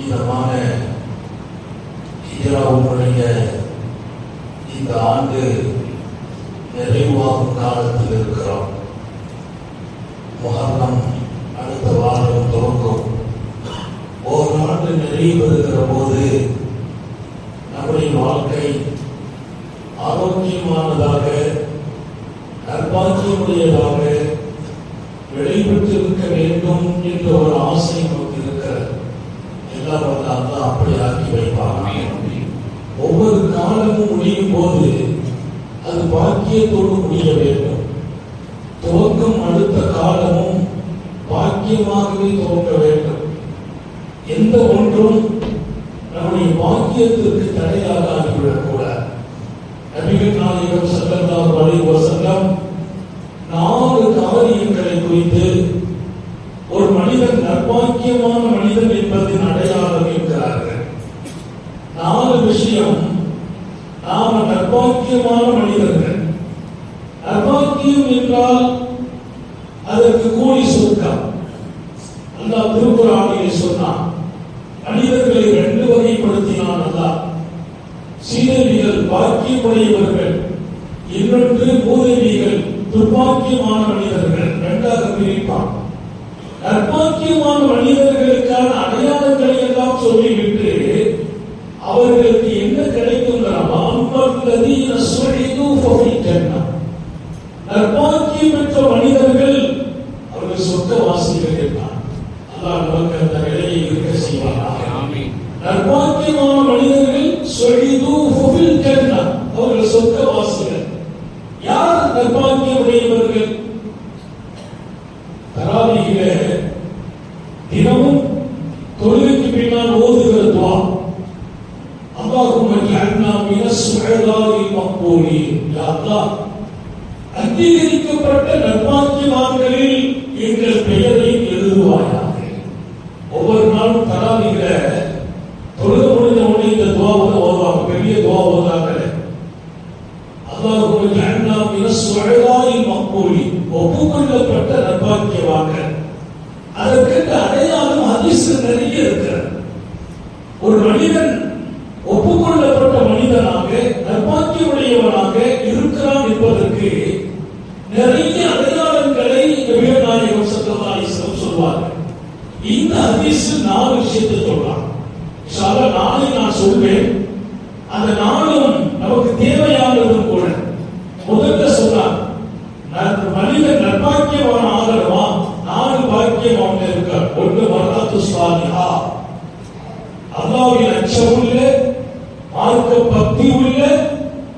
புனிதமான ஹிஜராவுடைய இந்த ஆண்டு நிறைவாகும் காலத்தில் இருக்கிறோம். முகர்ணம் அடுத்த வாரம் துவங்கும். ஒரு ஆண்டு நிறைவு பெறுகிற போது நம்முடைய வாழ்க்கை ஆரோக்கியமானதாக நற்பாக்கியமுடையதாக வெளிப்பட்டிருக்க வேண்டும் என்ற ஒரு ஆசை நமக்கு இருக்கிறது அல்லாஹ் அப்படி ஆக்கி வைப்பாங்க. ஒவ்வொரு காலமும் முடியும் போது அது பாக்கியத்தோடு முடிய வேண்டும். துவக்கம் அடுத்த காலமும் பாக்கியமாகவே துவக்க வேண்டும். எந்த ஒன்றும் நம்முடைய பாக்கியத்திற்கு தடையாக ஆகிவிடக்கூடாது நபிகள் நாயகம் ஸல்லல்லாஹு அலைஹி வஸல்லம் நாலு காரியங்களை குறித்து ஒரு மனிதன் நற்பாக்கியமான மனிதன் என்பதின் அடையாளம் என்கிறார்கள் நாலு விஷயம் நாம நற்பாக்கியமான மனிதர்கள் நற்பாக்கியம் என்றால் அதற்கு கூலி சுருக்கம் அல்லாஹ் திருக்குறானிலே சொன்னான் மனிதர்களை ரெண்டு வகைப்படுத்தினான் அல்லாஹ் சீதவிகள் பாக்கியமுடையவர்கள் இன்னொன்று மூதவிகள் துர்பாக்கியமான மனிதர்கள் இரண்டாக பிரிப்பான் நற்பாக்கியமான மனிதர்களுக்கான அடையாளங்களை எல்லாம் சொல்லிவிட்டு அவர்களுக்கு என்ன கிடைக்கும் நற்பாக்கியம் பெற்ற மனிதர்கள் அவர்கள் சொர்க்கவாசிகள் என்றார் அல்லாஹ் நமக்கு அந்த நிலையை இருக்க செய்வாரா நர்பாக்கியமான மனிதர்கள் சொலிது ஃபுபில் ஜன்னா அவர்கள் சொர்க்கவாசிகள் யார் நர்பாக்கியம் உடையவர்கள்? தராவியிலே தினமும் தொழுகைக்கு பின்னால் ஓதுகிற துவா. அல்லாஹும் அண்ணா மினஸ் சுழலாகி மக்பூலின். யா அங்கீகரிக்கப்பட்ட நற்பாக்கியவான்களில் நிறைய அடையாளங்களை நபிகள் நாயகம் ஸல்லல்லாஹு அலைஹி சொல்வார்கள் இந்த ஹதீஸில் நாலு விஷயத்தை சொல்றான். இன்ஷா நாளை நான் சொல்வேன். அந்த நாளும் நமக்கு தேவையானதும் கூட. முதல்ல சொன்னார் நற்- மனிதன் நற்பாக்கியவான் ஆகணுமா நாலு பாக்கியம் அவங்க இருக்கார் ஒன்று வரலாற்று சுவாமியா அல்லாவின் அச்சமுள்ள மார்க்க பக்தி உள்ள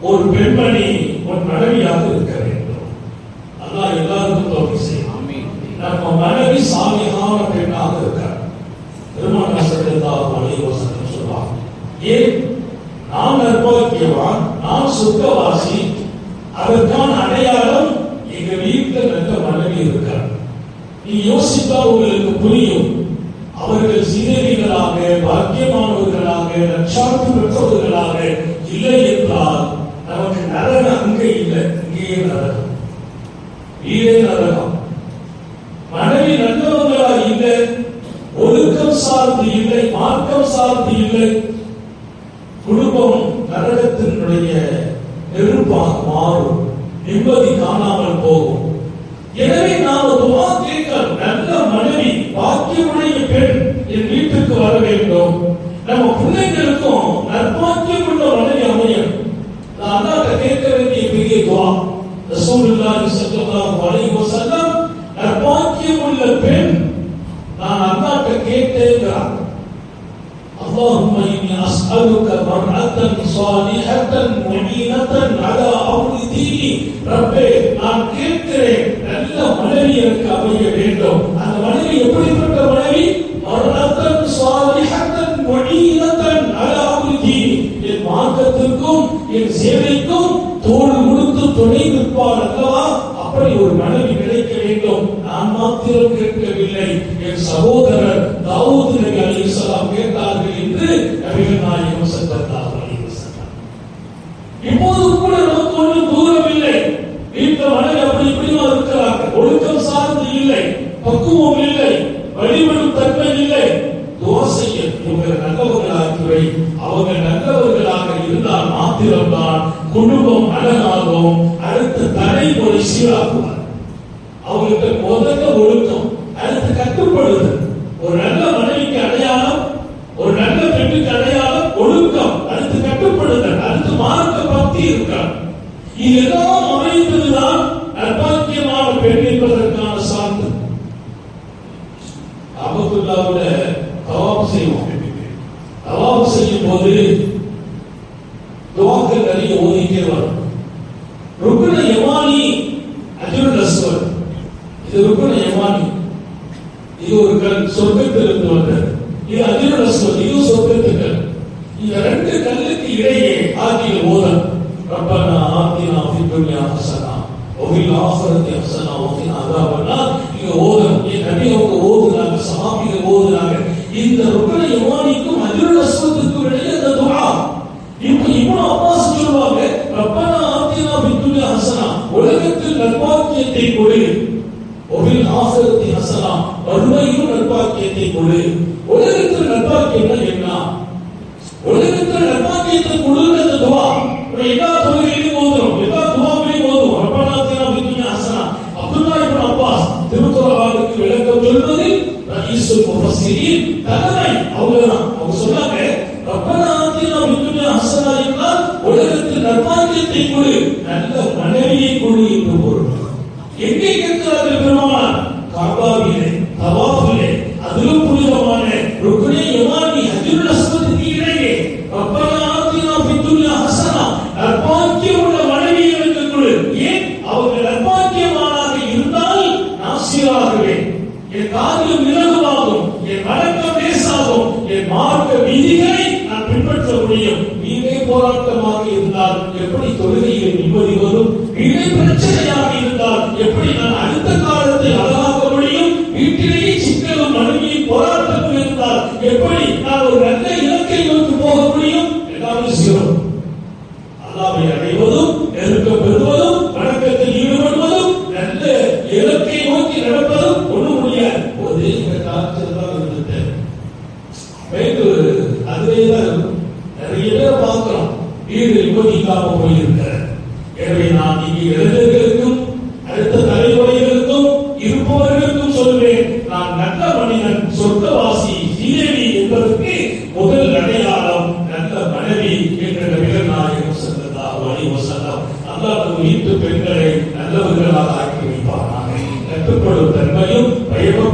ஒரு பெண்மணி உன் மனைவியாக இருக்க வேண்டும் அல்லாஹ் எல்லாருக்கும் தோல்வி செய்யும் ஆமீன் நம்ம மனைவி சாமியான பெண்ணாக இருக்கார் திருமண சட்டத்தாக வசனம் சொல்வாங்க ஏன் நாம் நற்பாக்கியவான் நாம் சுத்தவாசி. அதற்கான அடையாளம் எங்க வீட்டில் நல்ல மனைவி இருக்கார். நீ யோசித்தால் உங்களுக்கு புரியும். அவர்கள் சீதேவிகளாக பாக்கியமானவர்களாக நட்சாட்சி பெற்றவர்களாக இல்லை என்றால் நமக்கு நரகம் அங்கே இல்லை இங்கேயே நரகம். வீடே நரகம். மனைவி நல்லவங்களா இல்லை ஒழுக்கம் சார்ந்து இல்லை மார்க்கம் சார்ந்து இல்லை குடும்பம் நரகத்தினுடைய நெருப்பாக மாறும். நிம்மதி காணாமல் போகும். எனவே நாம் துவா கேட்க நல்ல மனைவி பாக்கியமுடைய பெண் என் வீட்டுக்கு வர வேண்டும். நம்ம பிள்ளைங்களுக்கும் நற்பாக்கியம் எப்படி ஒரு மனைவி கிடைக்க வேண்டும்? நான் மாத்திரம் கேட்கவில்லை. என் சகோதரர் தாவூத் நபி அலி இஸ்லாம் கேட்டார்கள் என்று நபிகள் நாயகம் ஸல்லல்லாஹு அலைஹி வஸல்லம் இப்போது கூட நமக்கு ஒன்றும் தூரம் இல்லை வீட்டு மனைவி அப்படி இப்படிமா இருக்கிறார்கள் ஒழுக்கம் சார்ந்து இல்லை பக்குவம் இல்லை வழிபடும் தன்மை இல்லை துவா செய்ய இவங்களை அவங்களை சீராக்குவார் அவங்களுக்கு முதல்ல ஒழுக்கம் அடுத்து கட்டுப்படுதல் ஒரு நல்ல மனைவிக்கு அடையாளம் ஒரு நல்ல பெண்ணுக்கு அடையாளம் ஒழுக்கம் அடுத்து கட்டுப்படுதல் அடுத்து மார்க்க பக்தி இருக்கார் இதெல்லாம் அமைந்ததுதான் நற்பாக்கியமான பெண் என்பதற்கான சான்று அபத்துல்லாவோட தவாப் செய்வோம் தவாப் செய்யும் போது துவாக்கள் நிறைய ஓதிக்கே வரும் ருக்குன யமானி அஜுல் அஸ்வத் இது ருக்குன யமானி இது ஒரு கல் சொர்க்கத்திலிருந்து வந்தது இது அஜுல் அஸ்வத் இது சொர்க்கத்துக்கள் இந்த ரெண்டு கல்லுக்கு இடையே ஆகிய ஓதம் ரப்பனா ஆத்தினா ஃபி துன்யா ஹஸனா ஒவில் ஆஃபரத்தி ஹஸனா ஒகினா அதாபனா இங்க ஓதம் என் நபி அவங்க ஓதுனாங்க சஹாபிகள் ஓதுனாங்க இந்த ருக்கனை யமானிக்கும் அஜுல் அஸ்வத்துக்கும் இடையே அந்த துஆ. இப்ப இப்னு அப்பாஸ் சொல்வாங்க ரப்பனா ஆத்தினா ஃபி ஹசனா. உலகத்தில் நற்பாக்கியத்தை கொடு. ஒவில் ஆசிரத்தி ஹசனா. வறுமையும் நற்பாக்கியத்தை கொடு. நல்ல மனைவியை கொடு என்று பொருள் எங்கே கேட்கிறார்கள் பெருமானார்? காபாவிலே Amen.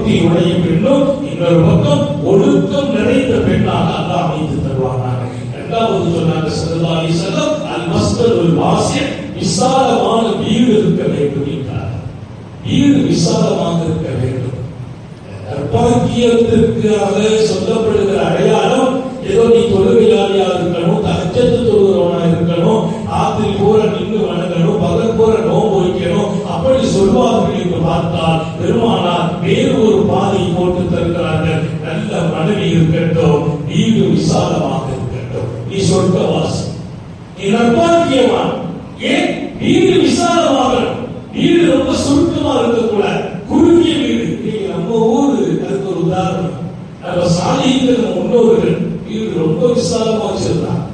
பயபக்தி உடைய பெண்ணும் இன்னொரு பக்கம் ஒழுக்கம் நிறைந்த பெண்ணாக அல்லாஹ் அமைத்து தருவானாக. இரண்டாவது சொன்னாங்க ஸல்லல்லாஹு அலைஹி வஸல்லம் அல் மஸ்தலுல் வாசி விசாலமான வீடு இருக்க வேண்டும் என்றார். வீடு விசாலமாக இருக்க வேண்டும். நற்பாக்கியத்திற்காக சொல்லப்படுகிற அடையாளம் ஏதோ நீ தொழுகையாளியா இருக்கணும் தகச்சத்து தொழுகிறவனா இருக்கணும் ஆத்திரி பூரா நின்று வணங்கணும் பகல் பூரா நோன்பு வைக்கணும் அப்படி சொல்வாங்க பார்த்தால் பெருமானார் வேறு ஒரு பாதை போட்டு தருகிறார்கள். நல்ல மனைவி இருக்கட்டும் வீடு விசாலமாக இருக்கட்டும். நீ சொர்க்கவாசி நீ நற்பாக்கியவான் ஏன்? வீடு விசாலமாக வீடு ரொம்ப சுருக்கமா இருக்கக்கூடாது. குறுகிய வீடு. நம்ம ஊரு அதுக்கு ஒரு உதாரணம். நம்ம சாலிகள் முன்னோர்கள் வீடு ரொம்ப விசாலமா வச்சிருந்தாங்க.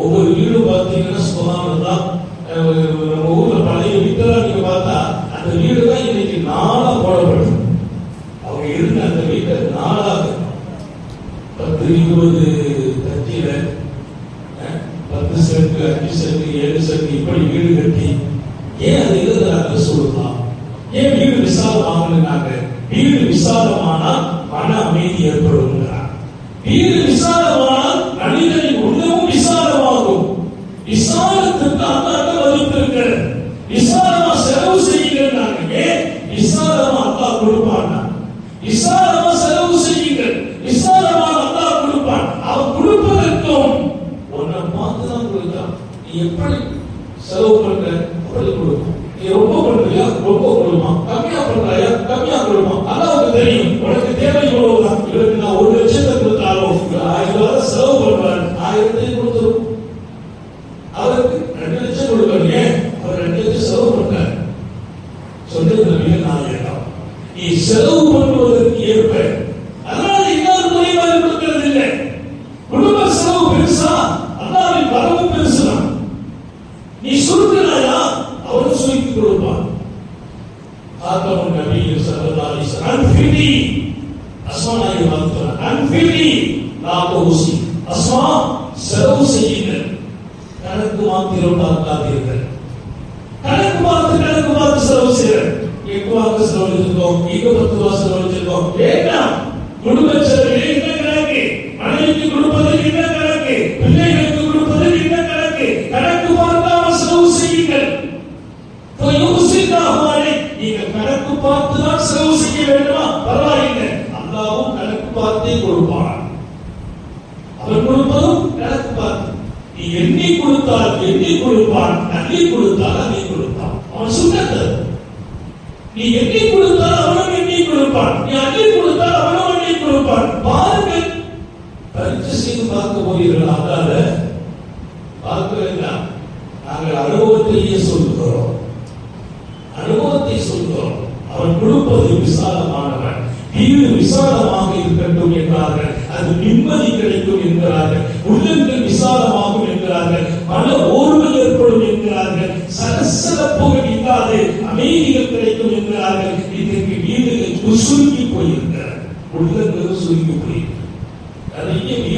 ஒவ்வொரு வீடும் பார்த்தீங்கன்னா சுகமானது தான் நம்ம ஊர்ல பழைய வீட்டெல்லாம் நீங்க பார்த்தா அந்த வீடு தான் இன்னைக்கு நாளா போடப்படுது அவங்க இருந்த அந்த வீட்டை நாளாக பத்து இருபது தட்டியில பத்து சென்ட் அஞ்சு சென்ட் ஏழு சென்ட் இப்படி வீடு கட்டி ஏன் அது எழுதுறாங்க சொல்லலாம் ஏன் வீடு விசாலமாகணுங்கிறாங்க வீடு விசாலமானா மன அமைதி ஏற்படும் வீடு விசாலமானால் மனிதனின் உள்ளமும் விசாலமாகும். விசாலத்துக்கு அல்லாட்ட மதிப்பு சொன்னது மிக நாயகம் நீ செலவு பண்ணுவதற்கு ஏற்ப கொடுத்தால் கொடுப்பான் அள்ளி கொடுத்தால் அள்ளி கொடுப்பான். அவன் சுண்ணத்து நீ எண்ணி கொடுத்தால் அவனும் எண்ணி கொடுப்பான். நீ அள்ளி கொடுத்தால் அவனும் அள்ளி கொடுப்பான். பாருங்கள் பரிச்சை செய்து பார்க்க போகிறீர்கள்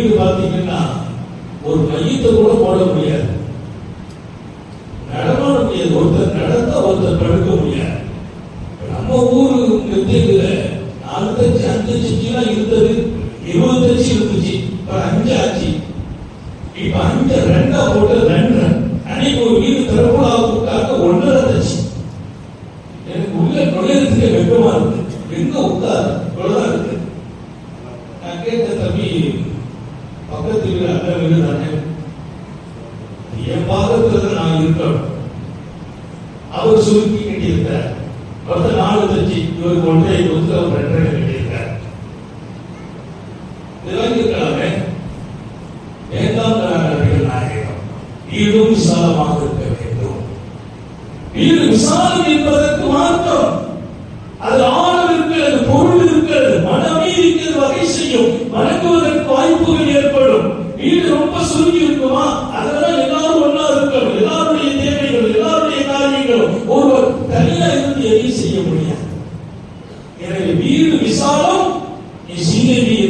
வீடு பார்த்தீங்கன்னா ஒரு மையத்தை கூட போட முடியாது. நடமாட முடியாது. ஒருத்தர் நடந்தா ஒருத்தர் படுக்க முடியாது. நம்ம ஊரு மெத்தையில நாலு அஞ்சு தச்சுலாம் இருந்தது இருபத்தஞ்சு இருந்துச்சு. இப்ப அஞ்சு ஆச்சு. இப்ப அஞ்சு ரெண்டா போட்டு ரெண்டு அன்னைக்கு ஒரு வீடு திறப்புலாவுக்காக கூட்டாக்க ஒன்றரை தச்சு எனக்கு உள்ள நுழையத்துக்கு வெப்பமா இருக்கு. எங்க உட்கார்? இவ்வளவுதான் இருக்கு. நான் கேட்டது வீடு தானே என் பாகத்துல நான் இருக்கணும். அவர் சுருக்கி கட்டியிருக்கார் நாலு தச்சு இவருக்கு ஒன்றை கொடுத்து அவர் ரெண்டரை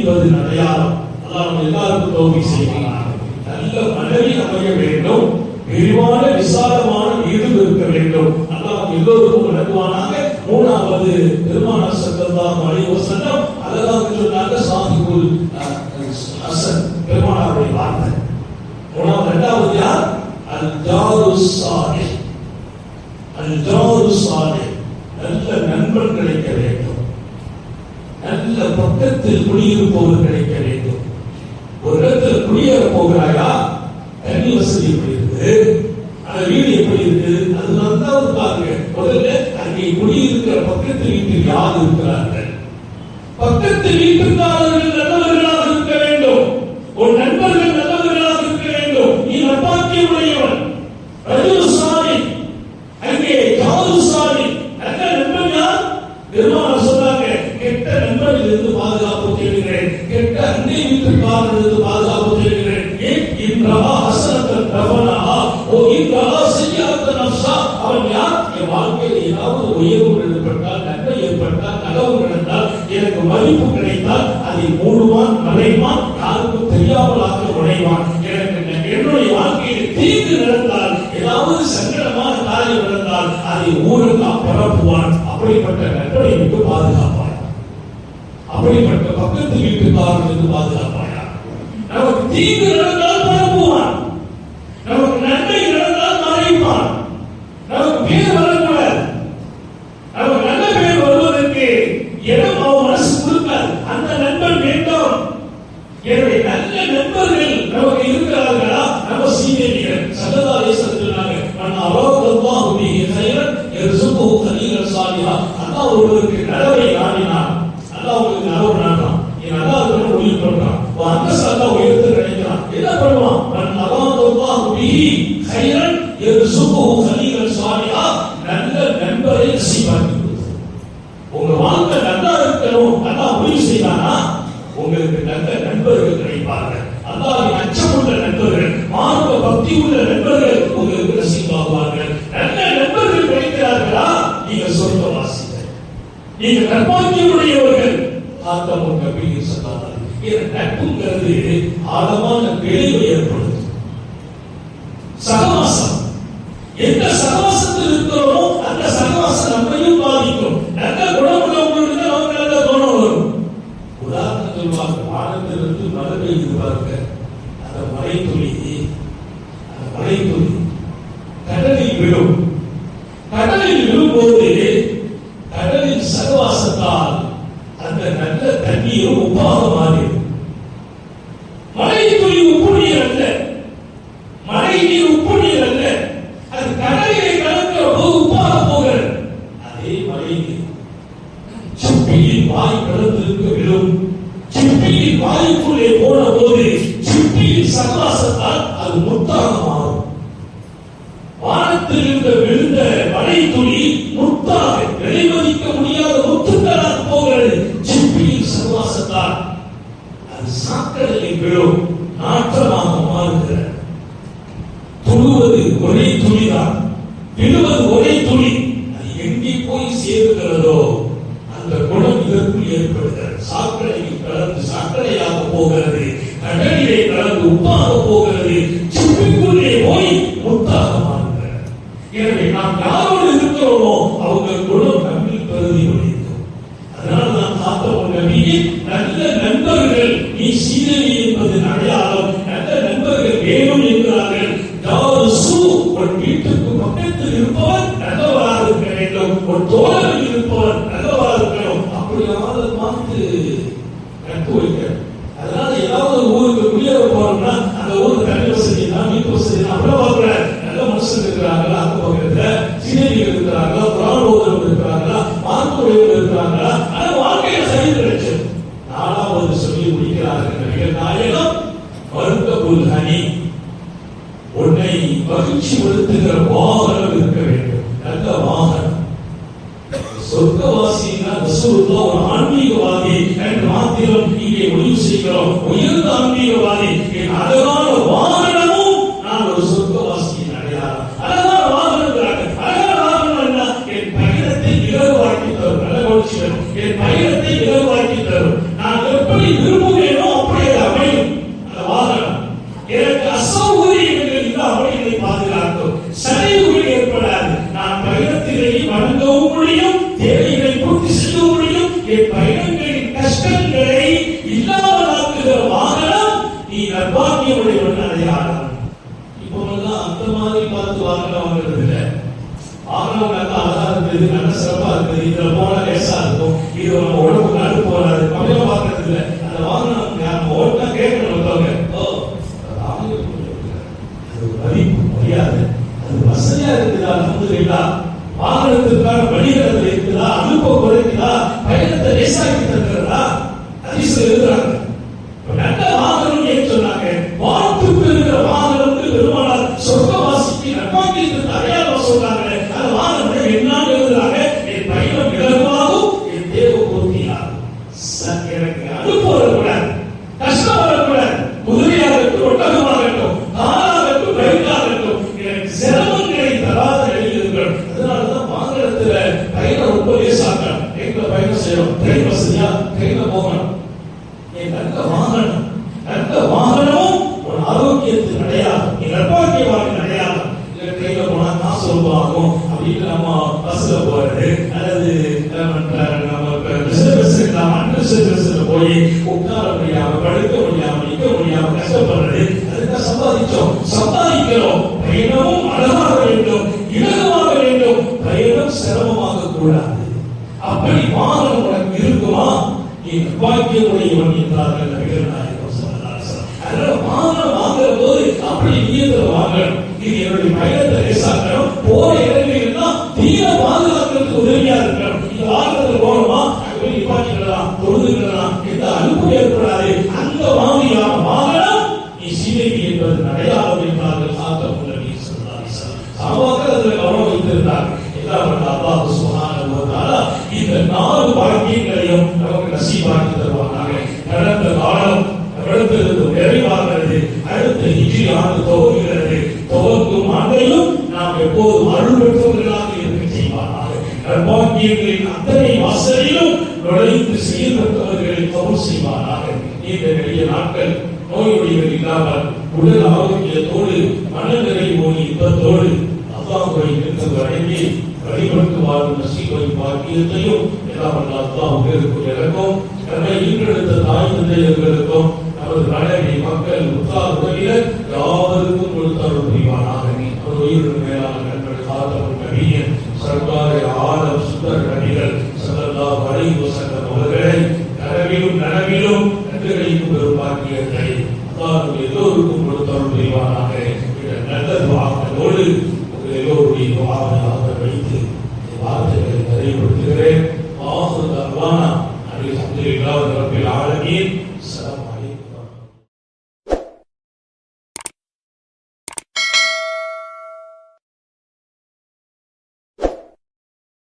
சீனவி என்பது அடையாளம் அல்லாஹ் எல்லாருக்கும் தோல்வி செய்வார் நல்ல மனைவி அமைய வேண்டும். விரிவான விசாலமான வீடு இருக்க வேண்டும். அல்லாஹ் எல்லோருக்கும் வழங்குவானாக மூணாவது பெருமான சல்லல்லாஹு அலைஹி வஸல்லம் அழகாக சொன்னாங்க சாஹிபுல் அசன் பெருமானாருடைய வார்த்தை. மூணாவது இரண்டாவது யார்? அல் ஜாரு சாலை அல் ஜாரு சாலை நல்ல நண்பன் கிடைக்க வேண்டும் நல்ல பக்கத்தில் குடியிருப்பவர் கிடைக்க வேண்டும். ஒரு இடத்துல குடியேற போகிறாயா தண்ணி வசதி எப்படி இருக்கு? அந்த வீடு எப்படி இருக்கு? அதெல்லாம் தான் பாருங்க முதல்ல அங்கே குடியிருக்கிற பக்கத்து வீட்டில் யார் இருக்கிறார்கள்? பக்கத்து வீட்டுக்காரர்கள் நல்லவர்களாக இருக்க வேண்டும். ஒரு வாழ்க்கையில் ஏதாவது உயர்வு ஏற்பட்டால் நன்மை ஏற்பட்டால் நலவு நடந்தால் எனக்கு மதிப்பு கிடைத்தால் அதை மூடுவான் மறைவான் யாருக்கும் தெரியாமல் ஆக்க உடைவான் எனக்கு என்னுடைய வாழ்க்கையில் தீங்கு நடந்தால் ஏதாவது சங்கடமான காரியம் நடந்தால் அதை ஊரெல்லாம் பரப்புவான். அப்படிப்பட்ட நண்பனை விட்டு பாதுகாப்பான். அப்படிப்பட்ட பக்கத்து வீட்டுக்காரர்களுக்கு பாதுகாப்பாயா நமக்கு தீங்கு நடந்தால் ஆத்தமும் கபியும் சொன்னார்கள் இதன் நட்புங்கிறது ஆழமான விளைவு ஏற்படும் சகவாசம் எந்த சகவாசத்தில் இருக்கிறோமோ அந்த சகவாசம் நம்மையும் பாதிக்கும் நல்ல குணமுள்ளவங்களுக்கு நமக்கு நல்ல குணம் வரும் உதாரணம் சொல்வாங்க வானத்திலிருந்து மழை பெய்து பாருங்க அந்த மழை துளி அந்த மழை துளி கடலில் விழும் கடலில் விழும்போது வாய் பிளந்திருக்க விழும் சிப்பியின் வாய்க்குள்ளே போன போது சிப்பியின் சகவாசத்தால் அது முத்த உப்பாக போகிறது. சிப்பிக்குள்ளே போய் முத்தாக மாறுகிறது. எனவே நாம் யாரோடு இருக்கிறோமோ சிறுசில போய் உட்கார முடியாம படுக்க முடியாம நிக்க முடியாம கஷ்டப்படுறது அதுக்கு சம்பாதிச்சோம். சம்பாதிக்கிறோம். பயணமும் அழகாக வேண்டும் இலகுவாக வேண்டும். பயணம் சிரமமாக கூடாது. அப்படி வாகனம் உனக்கு இருக்குமா? நீ பாக்கியமுடையவன் என்றார்கள் நபிகள் நாயகம் அதனால வாகனம் வாங்குற போது அப்படி இயந்திரம் வாங்கணும். அவர்கள் கவனம் வைத்திருந்தார் எல்லாம் பண்ண அல்லாஹ் சுகானதுனால இந்த நாலு பாக்கியங்களையும் நமக்கு நசீபாக்கி தருவாங்க கடந்த காலம் அடுத்தது நிறைவாகிறது அடுத்த ஹிஜி ஆண்டு துவங்குகிறது. துவங்கும் ஆண்டையும் நாம் எப்போதும் அருள் பெற்றவர்களாக இருக்க செய்வார்கள் நற்பாக்கியங்களின் அத்தனை வாசலிலும் நுழைந்து செயல்படுத்தவர்களை கவுல் செய்வார்கள் இந்த நெடிய நாட்கள் நோய் நொடிகள் இல்லாமல் உடல் ஆரோக்கியத்தோடு மன நிறைவோடு தோடு அரசு வழங்கி வாழும் நசிக்கும் பாக்கியத்தையும் எல்லாம் அல்லாத்தான் பேருக்கு எனக்கும் எனவே ஈன்றெடுத்த தாய் தந்தையர்களுக்கும் நமது நாடக